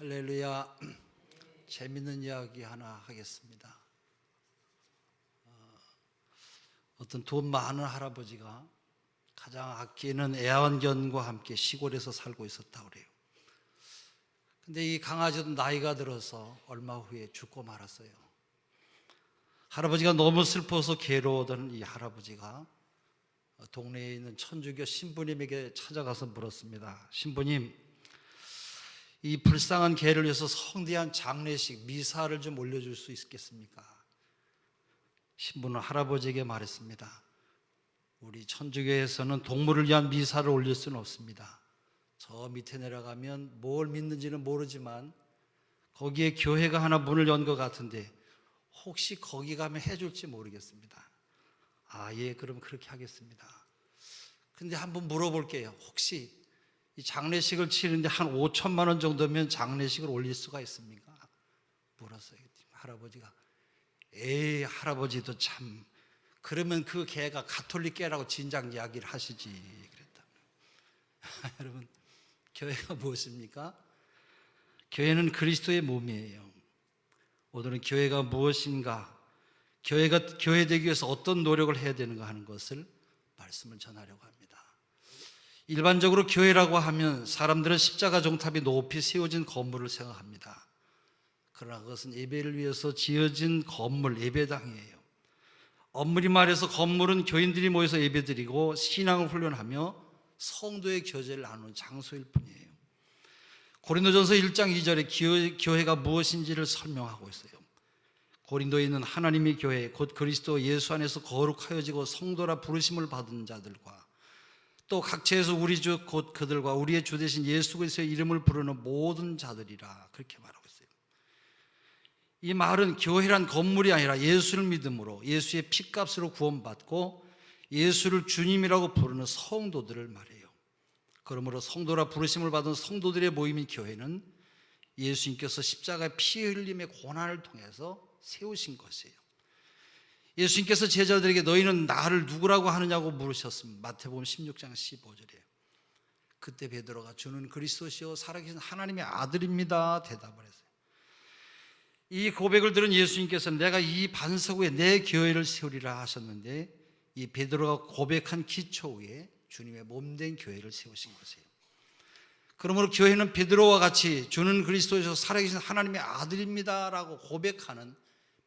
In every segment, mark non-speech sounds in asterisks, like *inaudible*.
할렐루야. *clears throat* 재밌는 이야기 하나 하겠습니다. 어, 어떤 돈 많은 할아버지가 가장 아끼는 애완견과 함께 시골에서 살고 있었다 그래요. 근데 이 강아지도 나이가 들어서 얼마 후에 죽고 말았어요. 할아버지가 너무 슬퍼서 괴로워하던 이 할아버지가 동네에 있는 천주교 신부님에게 찾아가서 물었습니다. 신부님, 이 불쌍한 개를 위해서 성대한 장례식 미사를 좀 올려줄 수 있겠습니까? 신부는 할아버지에게 말했습니다. 우리 천주교에서는 동물을 위한 미사를 올릴 수는 없습니다. 저 밑에 내려가면 뭘 믿는지는 모르지만 거기에 교회가 하나 문을 연 것 같은데 혹시 거기 가면 해줄지 모르겠습니다. 아, 예, 그럼 그렇게 하겠습니다. 근데 한번 물어볼게요. 혹시 이 장례식을 치는데 한 5천만 원 정도면 장례식을 올릴 수가 있습니까? 물었어요. 할아버지가 에이 할아버지도 참 그러면 그 개가 가톨릭 개라고 진작 이야기를 하시지 그랬다. *laughs* 여러분 교회가 무엇입니까? 교회는 그리스도의 몸이에요. 오늘은 교회가 무엇인가, 교회가 교회 되기 위해서 어떤 노력을 해야 되는가 하는 것을 말씀을 전하려고 합니다. 일반적으로 교회라고 하면 사람들은 십자가 종탑이 높이 세워진 건물을 생각합니다. 그러나 그것은 예배를 위해서 지어진 건물, 예배당이에요. 엄밀히 말해서 건물은 교인들이 모여서 예배드리고 신앙을 훈련하며 성도의 교제를 나누는 장소일 뿐이에요. 고린도전서 1장 2절에 교회가 무엇인지를 설명하고 있어요. 고린도에 있는 하나님의 교회, 곧 그리스도 예수 안에서 거룩하여지고 성도라 부르심을 받은 자들과 또 각처에서 우리 주 곧 그들과 우리의 주 대신 예수 그리스도의 이름을 부르는 모든 자들이라 그렇게 말하고 있어요. 이 말은 교회란 건물이 아니라 예수를 믿음으로 예수의 피값으로 구원받고 예수를 주님이라고 부르는 성도들을 말해요. 그러므로 성도라 부르심을 받은 성도들의 모임인 교회는 예수님께서 십자가의 피 흘림의 고난을 통해서 세우신 것이에요. 예수님께서 제자들에게 너희는 나를 누구라고 하느냐고 물으셨습니다. 마태복음 16장 15절에. 그때 베드로가 주는 그리스도시요 살아계신 하나님의 아들입니다. 대답을 했어요. 이 고백을 들은 예수님께서는 내가 이 반석 위에 내 교회를 세우리라 하셨는데 이 베드로가 고백한 기초 위에 주님의 몸된 교회를 세우신 것이에요. 그러므로 교회는 베드로와 같이 주는 그리스도에서 살아계신 하나님의 아들입니다라고 고백하는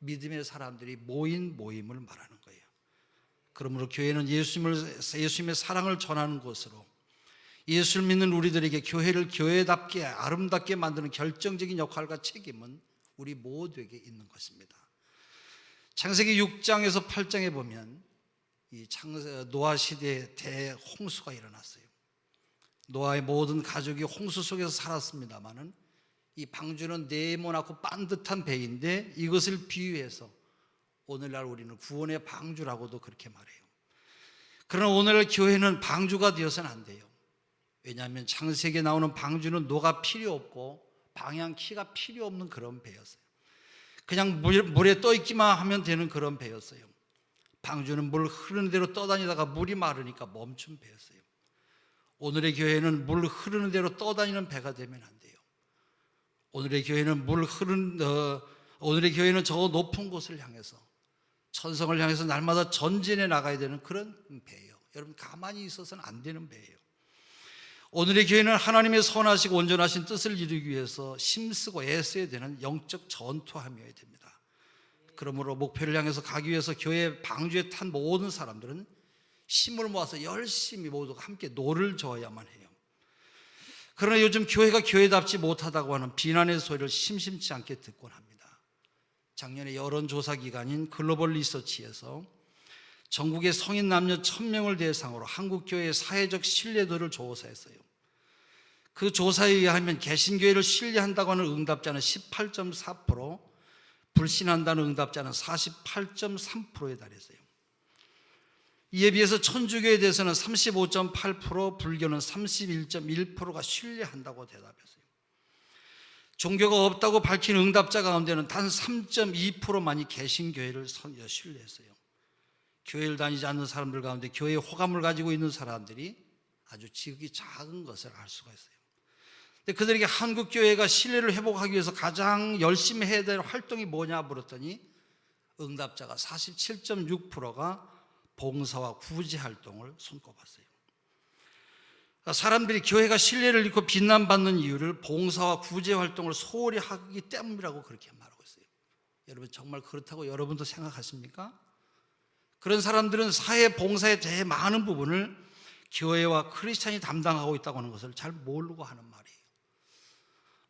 믿음의 사람들이 모인 모임을 말하는 거예요. 그러므로 교회는 예수님을 예수님의 사랑을 전하는 곳으로 예수를 믿는 우리들에게 교회를 교회답게 아름답게 만드는 결정적인 역할과 책임은 우리 모두에게 있는 것입니다. 창세기 6장에서 8장에 보면 이 노아 시대에 대홍수가 일어났어요. 노아의 모든 가족이 홍수 속에서 살았습니다만은 이 방주는 네모나고 반듯한 배인데 이것을 비유해서 오늘날 우리는 구원의 방주라고도 그렇게 말해요. 그러나 오늘날 교회는 방주가 되어서는 안 돼요. 왜냐하면 창세기에 나오는 방주는 노가 필요 없고 방향키가 필요 없는 그런 배였어요. 그냥 물에 떠 있기만 하면 되는 그런 배였어요. 방주는 물 흐르는 대로 떠다니다가 물이 마르니까 멈춘 배였어요. 오늘의 교회는 물 흐르는 대로 떠다니는 배가 되면 안 돼요. 오늘의 교회는 물 흐른 어, 오늘의 교회는 저 높은 곳을 향해서 천성을 향해서 날마다 전진해 나가야 되는 그런 배예요. 여러분 가만히 있어서는 안 되는 배예요. 오늘의 교회는 하나님의 선하시고 온전하신 뜻을 이루기 위해서 힘쓰고 애써야 되는 영적 전투함이어야 됩니다. 그러므로 목표를 향해서 가기 위해서 교회 방주에 탄 모든 사람들은 힘을 모아서 열심히 모두 함께 노를 저어야만 해요. 그러나 요즘 교회가 교회답지 못하다고 하는 비난의 소리를 심심치 않게 듣곤 합니다. 작년에 여론조사 기관인 글로벌 리서치에서 전국의 성인 남녀 1000명을 대상으로 한국교회의 사회적 신뢰도를 조사했어요. 그 조사에 의하면 개신교회를 신뢰한다고 하는 응답자는 18.4%, 불신한다는 응답자는 48.3%에 달했어요. 이에 비해서 천주교에 대해서는 35.8%, 불교는 31.1%가 신뢰한다고 대답했어요. 종교가 없다고 밝힌 응답자 가운데는 단 3.2%만이 개신교회를 신뢰했어요. 교회를 다니지 않는 사람들 가운데 교회에 호감을 가지고 있는 사람들이 아주 지극히 작은 것을 알 수가 있어요. 근데 그들에게 한국 교회가 신뢰를 회복하기 위해서 가장 열심히 해야 될 활동이 뭐냐 물었더니 응답자가 47.6%가 봉사와 구제 활동을 손꼽았어요. 그러니까 사람들이 교회가 신뢰를 잃고 비난받는 이유를 봉사와 구제 활동을 소홀히 하기 때문이라고 그렇게 말하고 있어요. 여러분 정말 그렇다고 여러분도 생각하십니까? 그런 사람들은 사회 봉사에 대해 많은 부분을 교회와 크리스찬이 담당하고 있다고 하는 것을 잘 모르고 하는 말이에요.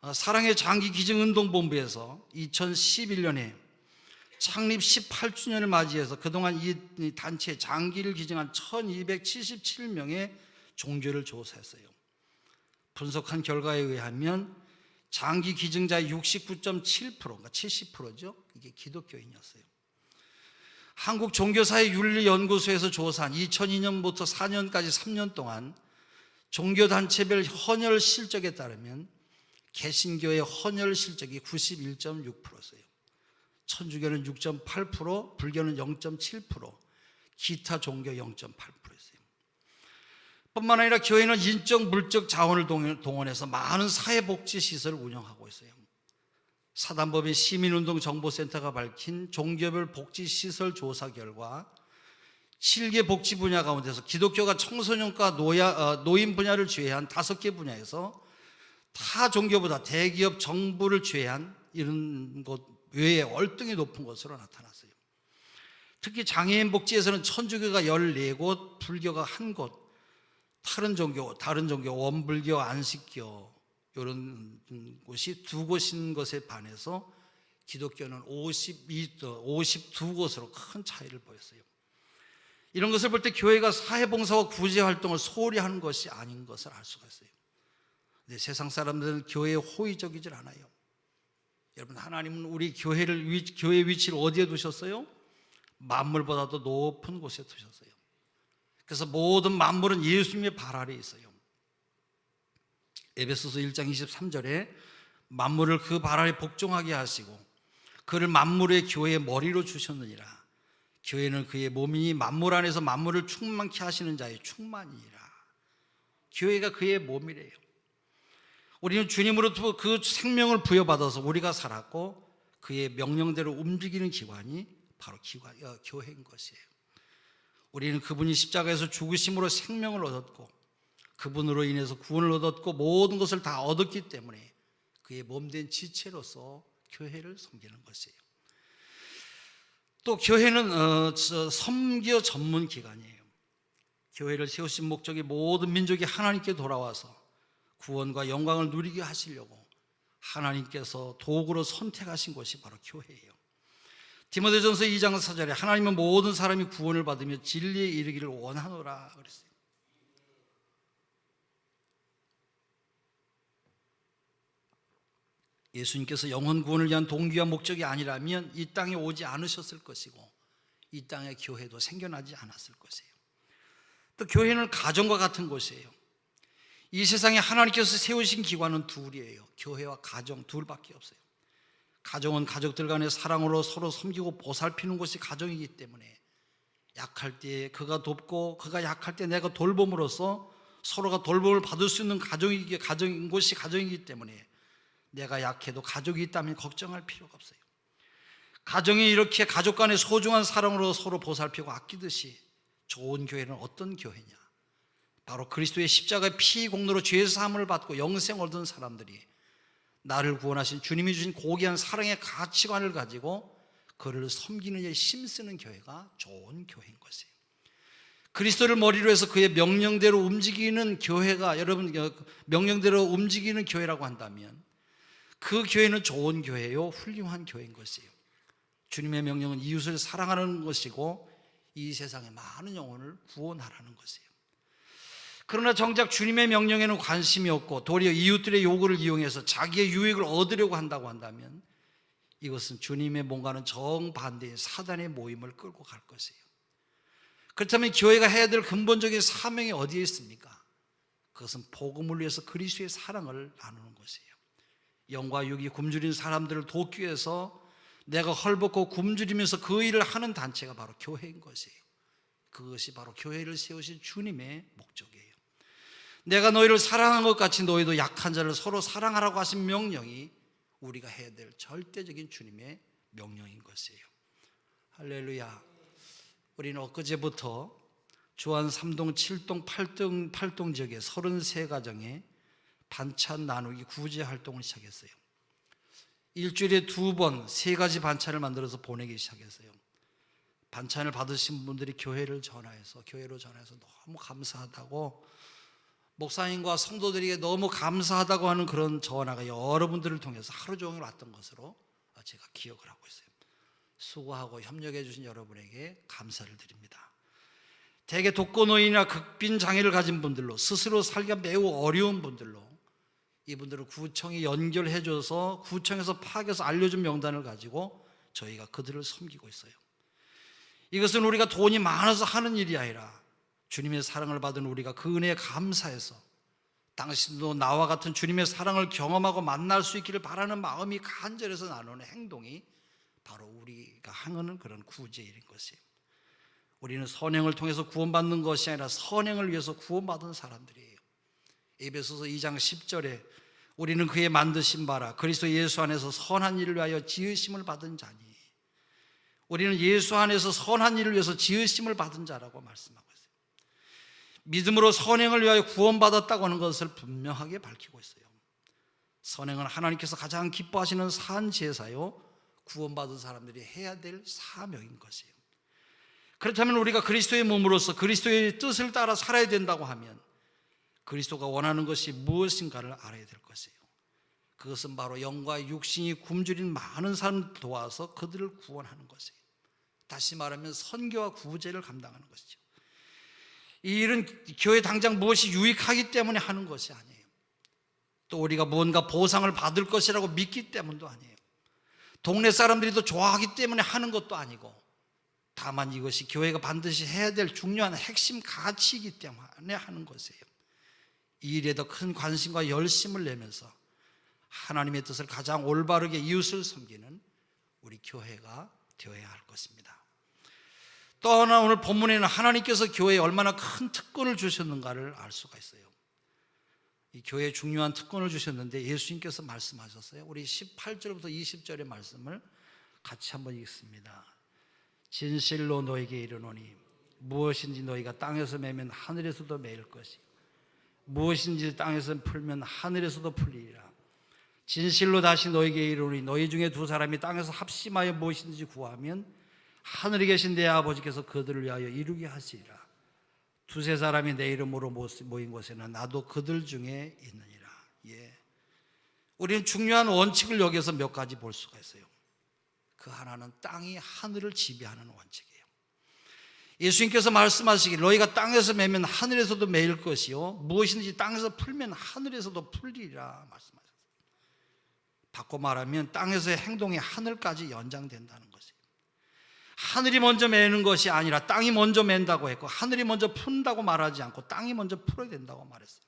아, 사랑의 장기 기증 운동 본부에서 2011년에 창립 18주년을 맞이해서 그동안 이 단체 장기를 기증한 1277명의 종교를 조사했어요. 분석한 결과에 의하면 장기 기증자의 69.7%가 70%죠. 이게 기독교인이었어요. 한국 종교사회 윤리연구소에서 조사한 2002년부터 4년까지 3년 동안 종교단체별 헌혈 실적에 따르면 개신교의 헌혈 실적이 91.6%였어요. 천주교는 6.8%, 불교는 0.7%, 기타 종교 0.8%였어요. 뿐만 아니라 교회는 인적 물적 자원을 동원해서 많은 사회복지 시설을 운영하고 있어요. 사단법인 시민운동 정보센터가 밝힌 종교별 복지 시설 조사 결과 7개 복지 분야 가운데서 기독교가 청소년과 노야, 어, 노인 분야를 제외한 5개 분야에서 타 종교보다 대기업 정부를 제외한 이런 것 외에 월등히 높은 것으로 나타났어요. 특히 장애인 복지에서는 천주교가 14곳, 불교가 한 곳, 다른 종교, 다른 종교, 원불교, 안식교 이런 곳이 두 곳인 것에 반해서 기독교는 52, 52곳으로 큰 차이를 보였어요. 이런 것을 볼 때 교회가 사회봉사와 구제 활동을 소홀히 하는 것이 아닌 것을 알 수가 있어요. 근데 세상 사람들은 교회에 호의적이질 않아요. 여러분 하나님은 우리 교회를 위, 교회 위치를 어디에 두셨어요? 만물보다도 높은 곳에 두셨어요. 그래서 모든 만물은 예수님의 발 아래에 있어요. 에베소서 1장 23절에 만물을 그 발 아래 복종하게 하시고 그를 만물의 교회의 머리로 주셨느니라. 교회는 그의 몸이니 만물 안에서 만물을 충만케 하시는 자의 충만이니라. 교회가 그의 몸이래요. 우리는 주님으로부터 그 생명을 부여받아서 우리가 살았고 그의 명령대로 움직이는 기관이 바로 기관, 어, 교회인 것이에요. 우리는 그분이 십자가에서 죽으심으로 생명을 얻었고 그분으로 인해서 구원을 얻었고 모든 것을 다 얻었기 때문에 그의 몸된 지체로서 교회를 섬기는 것이에요. 또 교회는 어, 섬겨 전문 기관이에요. 교회를 세우신 목적이 모든 민족이 하나님께 돌아와서 구원과 영광을 누리게 하시려고 하나님께서 도구로 선택하신 것이 바로 교회예요. 디모데전서 2장 4절에 하나님은 모든 사람이 구원을 받으며 진리에 이르기를 원하노라 그랬어요. 예수님께서 영혼 구원을 위한 동기와 목적이 아니라면 이 땅에 오지 않으셨을 것이고 이 땅의 교회도 생겨나지 않았을 것이에요. 또 교회는 가정과 같은 곳이에요. 이 세상에 하나님께서 세우신 기관은 둘이에요. 교회와 가정 둘밖에 없어요. 가정은 가족들 간의 사랑으로 서로 섬기고 보살피는 것이 가정이기 때문에 약할 때 그가 돕고 그가 약할 때 내가 돌봄으로써 서로가 돌봄을 받을 수 있는 가정이기 가정인 것이 가정이기 때문에 내가 약해도 가족이 있다면 걱정할 필요가 없어요. 가정이 이렇게 가족 간의 소중한 사랑으로 서로 보살피고 아끼듯이 좋은 교회는 어떤 교회냐? 바로 그리스도의 십자가의 피 공로로 죄 사함을 받고 영생 얻은 사람들이 나를 구원하신 주님이 주신 고귀한 사랑의 가치관을 가지고 그를 섬기는 데 힘쓰는 교회가 좋은 교회인 것이에요. 그리스도를 머리로 해서 그의 명령대로 움직이는 교회가 여러분 명령대로 움직이는 교회라고 한다면 그 교회는 좋은 교회요, 훌륭한 교회인 것이에요. 주님의 명령은 이웃을 사랑하는 것이고 이 세상의 많은 영혼을 구원하라는 것이에요. 그러나 정작 주님의 명령에는 관심이 없고 도리어 이웃들의 요구를 이용해서 자기의 유익을 얻으려고 한다고 한다면 이것은 주님의 뭔가는 정반대인 사단의 모임을 끌고 갈 것이에요. 그렇다면 교회가 해야 될 근본적인 사명이 어디에 있습니까? 그것은 복음을 위해서 그리스도의 사랑을 나누는 것이에요. 영과 육이 굶주린 사람들을 돕기 위해서 내가 헐벗고 굶주리면서 그 일을 하는 단체가 바로 교회인 것이에요. 그것이 바로 교회를 세우신 주님의 목적이에요. 내가 너희를 사랑한 것 같이 너희도 약한 자를 서로 사랑하라고 하신 명령이 우리가 해야 될 절대적인 주님의 명령인 것이에요. 할렐루야. 우리는 엊그제부터 주안 3동, 7동, 8동, 8동 지역의 33가정에 반찬 나누기 구제 활동을 시작했어요. 일주일에 두 번 세 가지 반찬을 만들어서 보내기 시작했어요. 반찬을 받으신 분들이 교회를 전화해서 교회로 전화해서 너무 감사하다고 목사님과 성도들에게 너무 감사하다고 하는 그런 전화가 여러분들을 통해서 하루 종일 왔던 것으로 제가 기억을 하고 있어요. 수고하고 협력해 주신 여러분에게 감사를 드립니다. 대개 독거노인이나 극빈 장애를 가진 분들로 스스로 살기가 매우 어려운 분들로 이분들을 구청이 연결해 줘서 구청에서 파악해서 알려준 명단을 가지고 저희가 그들을 섬기고 있어요. 이것은 우리가 돈이 많아서 하는 일이 아니라 주님의 사랑을 받은 우리가 그 은혜에 감사해서 당신도 나와 같은 주님의 사랑을 경험하고 만날 수 있기를 바라는 마음이 간절해서 나누는 행동이 바로 우리가 하는 그런 구제 일인 것이에요. 우리는 선행을 통해서 구원받는 것이 아니라 선행을 위해서 구원받은 사람들이에요. 에베소서 2장 10절에 우리는 그의 만드신 바라 그리스도 예수 안에서 선한 일을 위하여 지으심을 받은 자니 우리는 예수 안에서 선한 일을 위해서 지으심을 받은 자라고 말씀하고. 믿음으로 선행을 위하여 구원받았다고 하는 것을 분명하게 밝히고 있어요. 선행은 하나님께서 가장 기뻐하시는 산 제사요 구원받은 사람들이 해야 될 사명인 것이에요. 그렇다면 우리가 그리스도의 몸으로서 그리스도의 뜻을 따라 살아야 된다고 하면 그리스도가 원하는 것이 무엇인가를 알아야 될 것이에요. 그것은 바로 영과 육신이 굶주린 많은 사람 도와서 그들을 구원하는 것이에요. 다시 말하면 선교와 구제를 감당하는 것이죠. 이 일은 교회 당장 무엇이 유익하기 때문에 하는 것이 아니에요. 또 우리가 무언가 보상을 받을 것이라고 믿기 때문도 아니에요. 동네 사람들이 더 좋아하기 때문에 하는 것도 아니고 다만 이것이 교회가 반드시 해야 될 중요한 핵심 가치이기 때문에 하는 것이에요. 이 일에 더 큰 관심과 열심을 내면서 하나님의 뜻을 가장 올바르게 이웃을 섬기는 우리 교회가 되어야 할 것입니다. 또 하나 오늘 본문에는 하나님께서 교회에 얼마나 큰 특권을 주셨는가를 알 수가 있어요. 이 교회에 중요한 특권을 주셨는데 예수님께서 말씀하셨어요. 우리 18절부터 20절의 말씀을 같이 한번 읽습니다. 진실로 너에게 이르노니 무엇인지 너희가 땅에서 매면 하늘에서도 매일 것이 무엇인지 땅에서 풀면 하늘에서도 풀리리라 진실로 다시 너에게 이르노니 너희 중에 두 사람이 땅에서 합심하여 무엇인지 구하면 하늘에 계신 내 아버지께서 그들을 위하여 이루게 하시리라 두세 사람이 내 이름으로 모인 곳에는 나도 그들 중에 있느니라 예. 우리는 중요한 원칙을 여기서 몇 가지 볼 수가 있어요 그 하나는 땅이 하늘을 지배하는 원칙이에요. 예수님께서 말씀하시길 너희가 땅에서 매면 하늘에서도 매일 것이요 무엇인지 땅에서 풀면 하늘에서도 풀리리라 말씀하셨어요. 바꿔 말하면 땅에서의 행동이 하늘까지 연장된다는 것이에요. 하늘이 먼저 매는 것이 아니라 땅이 먼저 맨다고 했고 하늘이 먼저 푼다고 말하지 않고 땅이 먼저 풀어야 된다고 말했어요.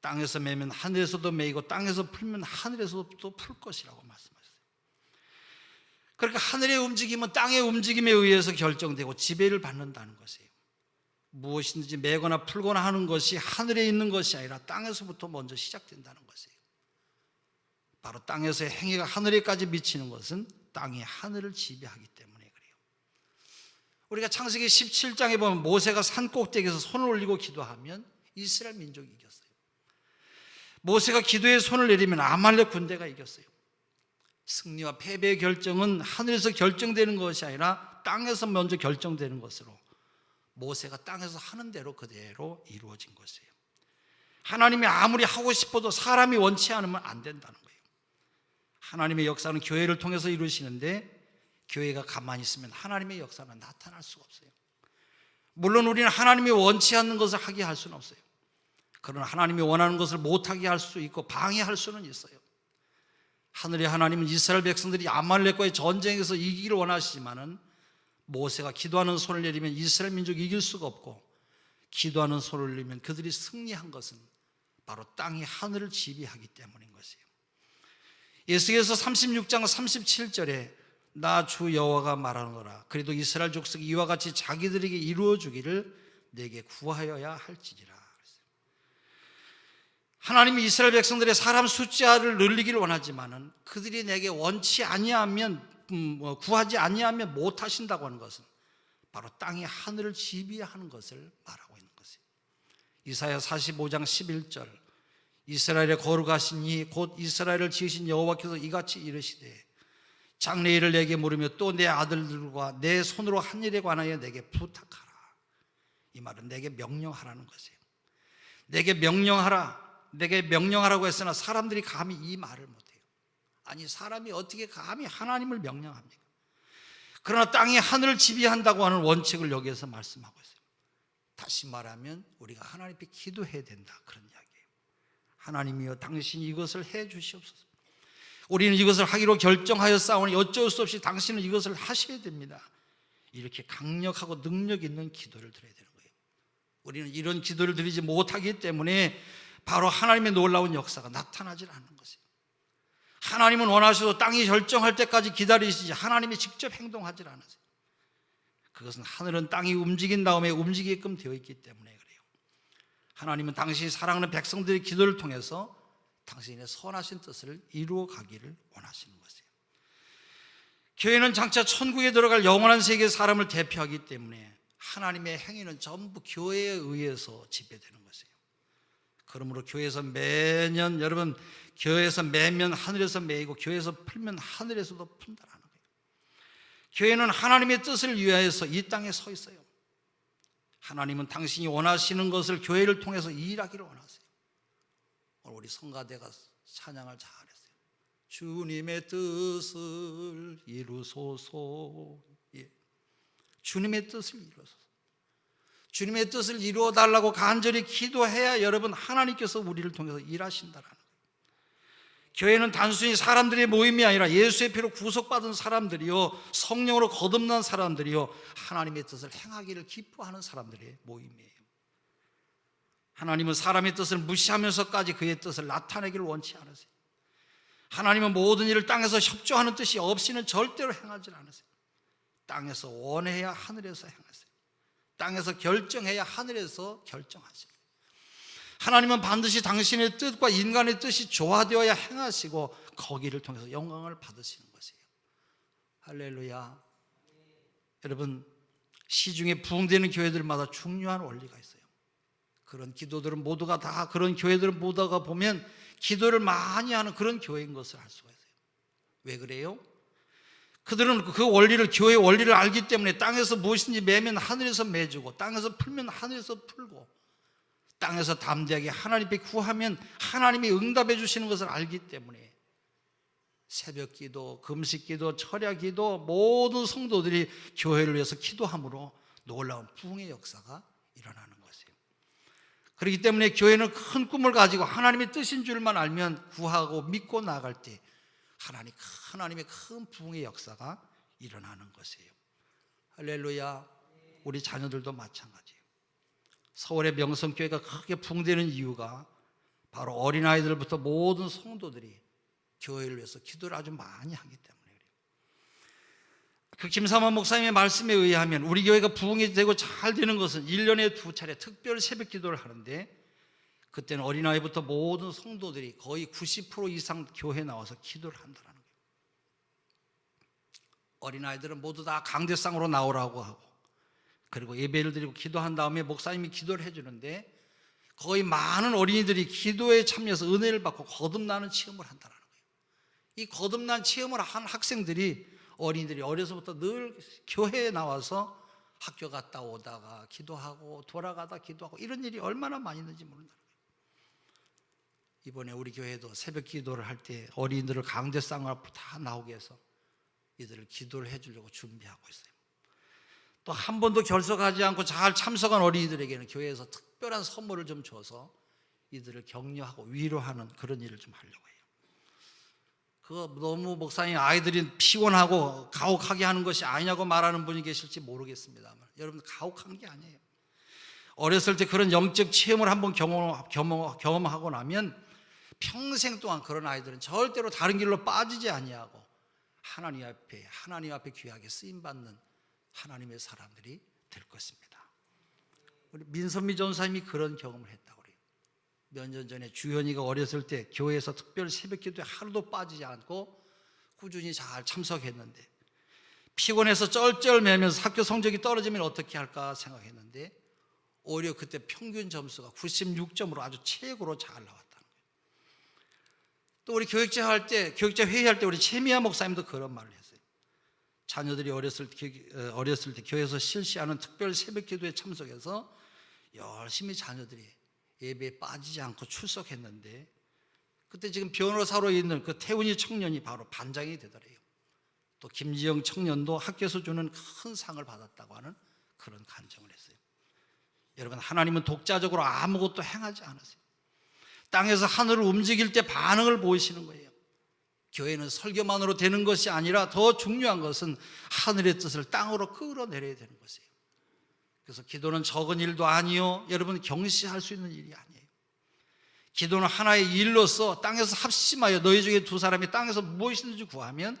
땅에서 매면 하늘에서도 매이고 땅에서 풀면 하늘에서도 풀 것이라고 말씀하셨어요. 그러니까 하늘의 움직임은 땅의 움직임에 의해서 결정되고 지배를 받는다는 것이에요. 무엇이든지 매거나 풀거나 하는 것이 하늘에 있는 것이 아니라 땅에서부터 먼저 시작된다는 것이에요. 바로 땅에서의 행위가 하늘에까지 미치는 것은 땅이 하늘을 지배하기 때문에 그래요. 우리가 창세기 17장에 보면 모세가 산 꼭대기에서 손을 올리고 기도하면 이스라엘 민족이 이겼어요. 모세가 기도에 손을 내리면 아말렉 군대가 이겼어요. 승리와 패배의 결정은 하늘에서 결정되는 것이 아니라 땅에서 먼저 결정되는 것으로 모세가 땅에서 하는 대로 그대로 이루어진 것이에요. 하나님이 아무리 하고 싶어도 사람이 원치 않으면 안 된다는 거예요. 하나님의 역사는 교회를 통해서 이루시는데 교회가 가만히 있으면 하나님의 역사는 나타날 수가 없어요. 물론 우리는 하나님이 원치 않는 것을 하게 할 수는 없어요. 그러나 하나님이 원하는 것을 못하게 할 수 있고 방해할 수는 있어요. 하늘의 하나님은 이스라엘 백성들이 아말렉과의 전쟁에서 이기기를 원하시지만은 모세가 기도하는 손을 내리면 이스라엘 민족이 이길 수가 없고 기도하는 손을 내리면 그들이 승리한 것은 바로 땅이 하늘을 지배하기 때문인 것이에요. 예수께서 36장 37절에 나 주 여호와가 말하노라. 그래도 이스라엘 족속이 이와 같이 자기들에게 이루어 주기를 내게 구하여야 할지니라. 하나님이 이스라엘 백성들의 사람 숫자를 늘리기를 원하지만은 그들이 내게 원치 아니하면 음, 뭐 구하지 아니하면 못 하신다고 하는 것은 바로 땅이 하늘을 지배하는 것을 말하고 있는 것이에요. 이사야 45장 11절 이스라엘의 거룩하신 이 곧 이스라엘을 지으신 여호와께서 이같이 이르시되 장래일을 내게 물으며 또 내 아들들과 내 손으로 한 일에 관하여 내게 부탁하라. 이 말은 내게 명령하라는 것이에요. 내게 명령하라. 내게 명령하라고 했으나 사람들이 감히 이 말을 못해요. 아니 사람이 어떻게 감히 하나님을 명령합니까? 그러나 땅이 하늘을 지배한다고 하는 원칙을 여기에서 말씀하고 있어요. 다시 말하면 우리가 하나님 앞에 기도해야 된다 그런 이야기예요. 하나님이여 당신이 이것을 해 주시옵소서. 우리는 이것을 하기로 결정하여 싸우니 어쩔 수 없이 당신은 이것을 하셔야 됩니다. 이렇게 강력하고 능력 있는 기도를 드려야 되는 거예요. 우리는 이런 기도를 드리지 못하기 때문에 바로 하나님의 놀라운 역사가 나타나질 않는 것이에요. 하나님은 원하셔도 땅이 결정할 때까지 기다리시지 하나님이 직접 행동하질 않으세요. 그것은 하늘은 땅이 움직인 다음에 움직이게끔 되어 있기 때문에. 하나님은 당신이 사랑하는 백성들의 기도를 통해서 당신의 선하신 뜻을 이루어 가기를 원하시는 것이에요. 교회는 장차 천국에 들어갈 영원한 세계의 사람을 대표하기 때문에 하나님의 행위는 전부 교회에 의해서 지배되는 것이에요. 그러므로 교회에서 매년 여러분 교회에서 매면 하늘에서 매이고 교회에서 풀면 하늘에서도 푼다라는 거예요. 교회는 하나님의 뜻을 위하여서 이 땅에 서 있어요. 하나님은 당신이 원하시는 것을 교회를 통해서 일하기를 원하세요. 오늘 우리 성가대가 찬양을 잘했어요. 주님의 뜻을 이루소서. 예. 주님의 뜻을 이루소서. 주님의 뜻을 이루어 달라고 간절히 기도해야 여러분 하나님께서 우리를 통해서 일하신다라는. 교회는 단순히 사람들의 모임이 아니라 예수의 피로 구속받은 사람들이요 성령으로 거듭난 사람들이요 하나님의 뜻을 행하기를 기뻐하는 사람들의 모임이에요. 하나님은 사람의 뜻을 무시하면서까지 그의 뜻을 나타내기를 원치 않으세요. 하나님은 모든 일을 땅에서 협조하는 뜻이 없이는 절대로 행하지 않으세요. 땅에서 원해야 하늘에서 행하세요. 땅에서 결정해야 하늘에서 결정하세요. 하나님은 반드시 당신의 뜻과 인간의 뜻이 조화되어야 행하시고 거기를 통해서 영광을 받으시는 것이에요. 할렐루야. 여러분 시중에 부흥되는 교회들마다 중요한 원리가 있어요. 그런 기도들은 모두가 다 그런 교회들은 모두가 보면 기도를 많이 하는 그런 교회인 것을 알 수가 있어요. 왜 그래요? 그들은 그 원리를 교회의 원리를 알기 때문에 땅에서 무엇인지 매면 하늘에서 매주고 땅에서 풀면 하늘에서 풀고 땅에서 담대하게 하나님께 구하면 하나님이 응답해 주시는 것을 알기 때문에 새벽 기도, 금식 기도, 철야 기도 모든 성도들이 교회를 위해서 기도함으로 놀라운 부흥의 역사가 일어나는 것이에요. 그렇기 때문에 교회는 큰 꿈을 가지고 하나님의 뜻인 줄만 알면 구하고 믿고 나갈 때 하나님 하나님의 큰 부흥의 역사가 일어나는 것이에요. 할렐루야. 우리 자녀들도 마찬가지예요. 서울의 명성교회가 크게 부흥되는 이유가 바로 어린아이들부터 모든 성도들이 교회를 위해서 기도를 아주 많이 하기 때문에 그래요. 그 김삼원 목사님의 말씀에 의하면 우리 교회가 부흥이 되고 잘 되는 것은 1년에 두 차례 특별 새벽 기도를 하는데 그때는 어린아이부터 모든 성도들이 거의 90% 이상 교회 에 나와서 기도를 한다는 거예요. 어린아이들은 모두 다 강대상으로 나오라고 하고 그리고 예배를 드리고 기도한 다음에 목사님이 기도를 해주는데 거의 많은 어린이들이 기도에 참여해서 은혜를 받고 거듭나는 체험을 한다는 거예요. 이 거듭난 체험을 한 학생들이 어린이들이 어려서부터 늘 교회에 나와서 학교 갔다 오다가 기도하고 돌아가다 기도하고 이런 일이 얼마나 많이 있는지 모른다. 이번에 우리 교회도 새벽 기도를 할 때 어린이들을 강대상 앞으로 다 나오게 해서 이들을 기도를 해주려고 준비하고 있어요. 또 한 번도 결석하지 않고 잘 참석한 어린이들에게는 교회에서 특별한 선물을 좀 줘서 이들을 격려하고 위로하는 그런 일을 좀 하려고 해요. 그거 너무 목사님 아이들이 피곤하고 가혹하게 하는 것이 아니냐고 말하는 분이 계실지 모르겠습니다만 여러분 가혹한 게 아니에요. 어렸을 때 그런 영적 체험을 한번 경험, 경험, 경험하고 나면 평생 동안 그런 아이들은 절대로 다른 길로 빠지지 아니하고 하나님 앞에 하나님 앞에 귀하게 쓰임 받는 하나님의 사람들이 될 것입니다. 우리 민선미 전사님이 그런 경험을 했다고 그래요. 몇 년 전에 주현이가 어렸을 때 교회에서 특별 새벽 기도에 하루도 빠지지 않고 꾸준히 잘 참석했는데 피곤해서 쩔쩔매면서 학교 성적이 떨어지면 어떻게 할까 생각했는데 오히려 그때 평균 점수가 96점으로 아주 최고로 잘 나왔다는 거예요. 또 우리 교육자 할 때, 교육자 회의할 때 우리 최미아 목사님도 그런 말을 했어요. 자녀들이 어렸을 때, 어, 어렸을 때 교회에서 실시하는 특별 새벽 기도에 참석해서 열심히 자녀들이 예배에 빠지지 않고 출석했는데 그때 지금 변호사로 있는 그 태훈이 청년이 바로 반장이 되더래요. 또 김지영 청년도 학교에서 주는 큰 상을 받았다고 하는 그런 간증을 했어요. 여러분 하나님은 독자적으로 아무것도 행하지 않으세요. 땅에서 하늘을 움직일 때 반응을 보이시는 거예요. 교회는 설교만으로 되는 것이 아니라 더 중요한 것은 하늘의 뜻을 땅으로 끌어내려야 되는 것이에요. 그래서 기도는 적은 일도 아니요. 여러분 경시할 수 있는 일이 아니에요. 기도는 하나의 일로서 땅에서 합심하여 너희 중에 두 사람이 땅에서 무엇이든지 구하면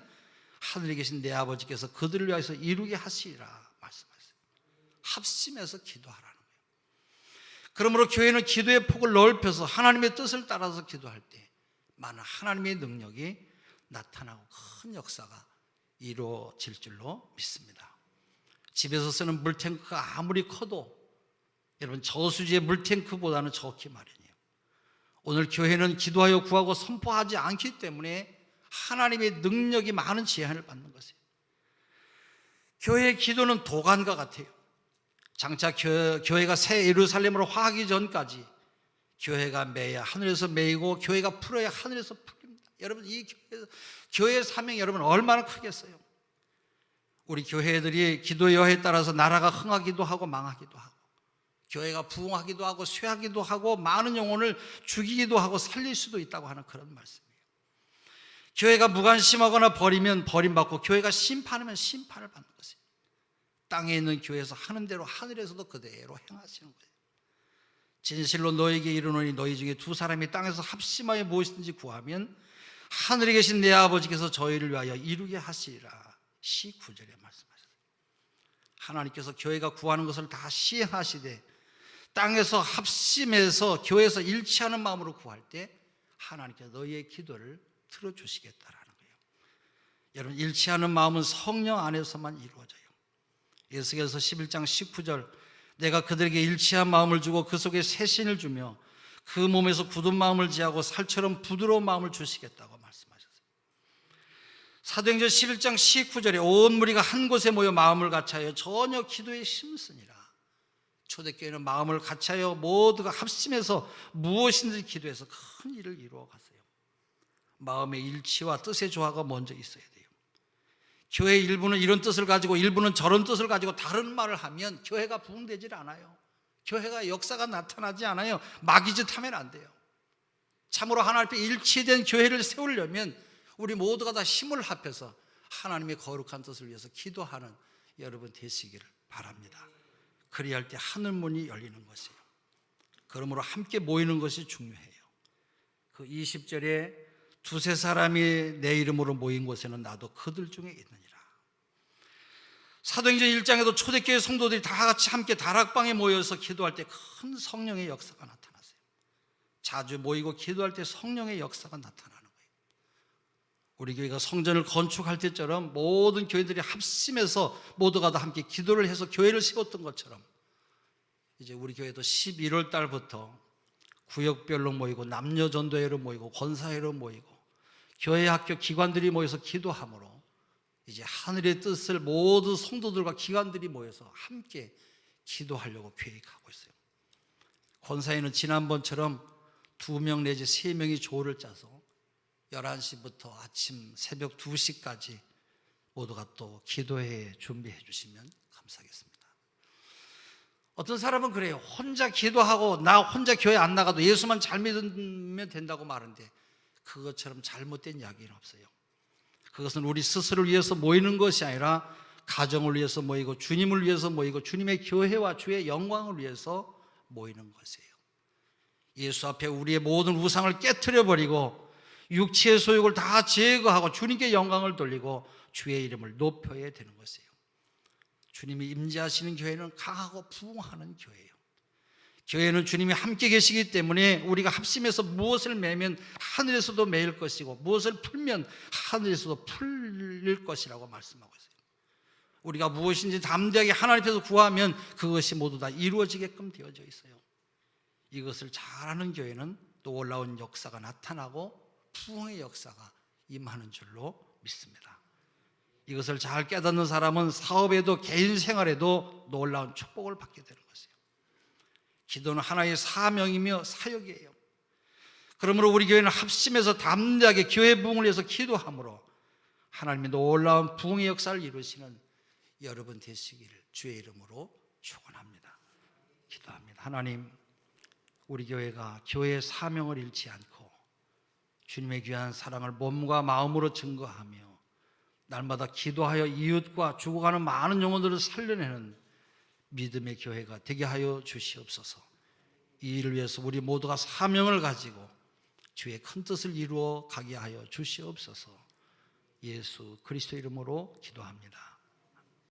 하늘에 계신 내 아버지께서 그들을 위해서 이루게 하시리라 말씀하셨어요. 합심해서 기도하라는 거예요. 그러므로 교회는 기도의 폭을 넓혀서 하나님의 뜻을 따라서 기도할 때 많은 하나님의 능력이 나타나고 큰 역사가 이루어질 줄로 믿습니다. 집에서 쓰는 물탱크가 아무리 커도 여러분 저수지의 물탱크보다는 적기 마련이에요. 오늘 교회는 기도하여 구하고 선포하지 않기 때문에 하나님의 능력이 많은 제한을 받는 것이에요. 교회의 기도는 도관과 같아요. 장차 교, 교회가 새 예루살렘으로 화하기 전까지 교회가 매야 하늘에서 매이고 교회가 풀어야 하늘에서 풀립니다. 여러분 이 교회, 교회의 사명이 여러분 얼마나 크겠어요? 우리 교회들이 기도 여에 따라서 나라가 흥하기도 하고 망하기도 하고 교회가 부흥하기도 하고 쇠하기도 하고 많은 영혼을 죽이기도 하고 살릴 수도 있다고 하는 그런 말씀이에요. 교회가 무관심하거나 버리면 버림받고 교회가 심판하면 심판을 받는 것이에요. 땅에 있는 교회에서 하는 대로 하늘에서도 그대로 행하시는 거예요. 진실로 너에게 이르노니 너희 중에 두 사람이 땅에서 합심하여 무엇이든지 구하면 하늘에 계신 내 아버지께서 저희를 위하여 이루게 하시리라. 19절에 말씀하셨어요. 하나님께서 교회가 구하는 것을 다 시행하시되 땅에서 합심해서 교회에서 일치하는 마음으로 구할 때 하나님께서 너희의 기도를 들어주시겠다라는 거예요. 여러분 일치하는 마음은 성령 안에서만 이루어져요. 예수께서 11장 19절 내가 그들에게 일치한 마음을 주고 그 속에 새신을 주며 그 몸에서 굳은 마음을 지하고 살처럼 부드러운 마음을 주시겠다고. 사도행전 11장 19절에 온 무리가 한 곳에 모여 마음을 같이하여 전혀 기도에 힘쓰니라. 초대교회는 마음을 같이하여 모두가 합심해서 무엇인지 기도해서 큰 일을 이루어 갔어요. 마음의 일치와 뜻의 조화가 먼저 있어야 돼요. 교회 일부는 이런 뜻을 가지고 일부는 저런 뜻을 가지고 다른 말을 하면 교회가 부흥되질 않아요. 교회가 역사가 나타나지 않아요. 마귀짓 하면 안 돼요. 참으로 하나님 앞에 일치된 교회를 세우려면 우리 모두가 다 힘을 합해서 하나님의 거룩한 뜻을 위해서 기도하는 여러분 되시기를 바랍니다. 그리할 때 하늘 문이 열리는 것이에요. 그러므로 함께 모이는 것이 중요해요. 그 20절에 두세 사람이 내 이름으로 모인 곳에는 나도 그들 중에 있느니라. 사도행전 1장에도 초대교회 성도들이 다 같이 함께 다락방에 모여서 기도할 때 큰 성령의 역사가 나타났어요. 자주 모이고 기도할 때 성령의 역사가 나타나는. 우리 교회가 성전을 건축할 때처럼 모든 교회들이 합심해서 모두가 다 함께 기도를 해서 교회를 세웠던 것처럼 이제 우리 교회도 11월 달부터 구역별로 모이고 남녀 전도회로 모이고 권사회로 모이고 교회 학교 기관들이 모여서 기도함으로 이제 하늘의 뜻을 모두 성도들과 기관들이 모여서 함께 기도하려고 계획하고 있어요. 권사회는 지난번처럼 두 명 내지 세 명이 조를 짜서 11시부터 아침 새벽 2시까지 모두가 또 기도회 준비해 주시면 감사하겠습니다. 어떤 사람은 그래요. 혼자 기도하고 나 혼자 교회 안 나가도 예수만 잘 믿으면 된다고 말하는데 그것처럼 잘못된 이야기는 없어요. 그것은 우리 스스로를 위해서 모이는 것이 아니라 가정을 위해서 모이고 주님을 위해서 모이고 주님의 교회와 주의 영광을 위해서 모이는 것이에요. 예수 앞에 우리의 모든 우상을 깨뜨려 버리고 육체의 소욕을 다 제거하고 주님께 영광을 돌리고 주의 이름을 높여야 되는 것이에요. 주님이 임재하시는 교회는 강하고 부흥하는 교회예요. 교회는 주님이 함께 계시기 때문에 우리가 합심해서 무엇을 매면 하늘에서도 매일 것이고 무엇을 풀면 하늘에서도 풀릴 것이라고 말씀하고 있어요. 우리가 무엇인지 담대하게 하나님 앞에서 구하면 그것이 모두 다 이루어지게끔 되어져 있어요. 이것을 잘하는 교회는 또 올라온 역사가 나타나고 부흥의 역사가 임하는 줄로 믿습니다. 이것을 잘 깨닫는 사람은 사업에도 개인 생활에도 놀라운 축복을 받게 되는 것이에요. 기도는 하나의 사명이며 사역이에요. 그러므로 우리 교회는 합심해서 담대하게 교회 부흥을 위해서 기도함으로 하나님의 놀라운 부흥의 역사를 이루시는 여러분 되시기를 주의 이름으로 축원합니다. 기도합니다. 하나님, 우리 교회가 교회의 사명을 잃지 않고 주님의 귀한 사랑을 몸과 마음으로 증거하며 날마다 기도하여 이웃과 죽어가는 많은 영혼들을 살려내는 믿음의 교회가 되게 하여 주시옵소서. 이 일을 위해서 우리 모두가 사명을 가지고 주의 큰 뜻을 이루어 가게 하여 주시옵소서. 예수 그리스도 이름으로 기도합니다.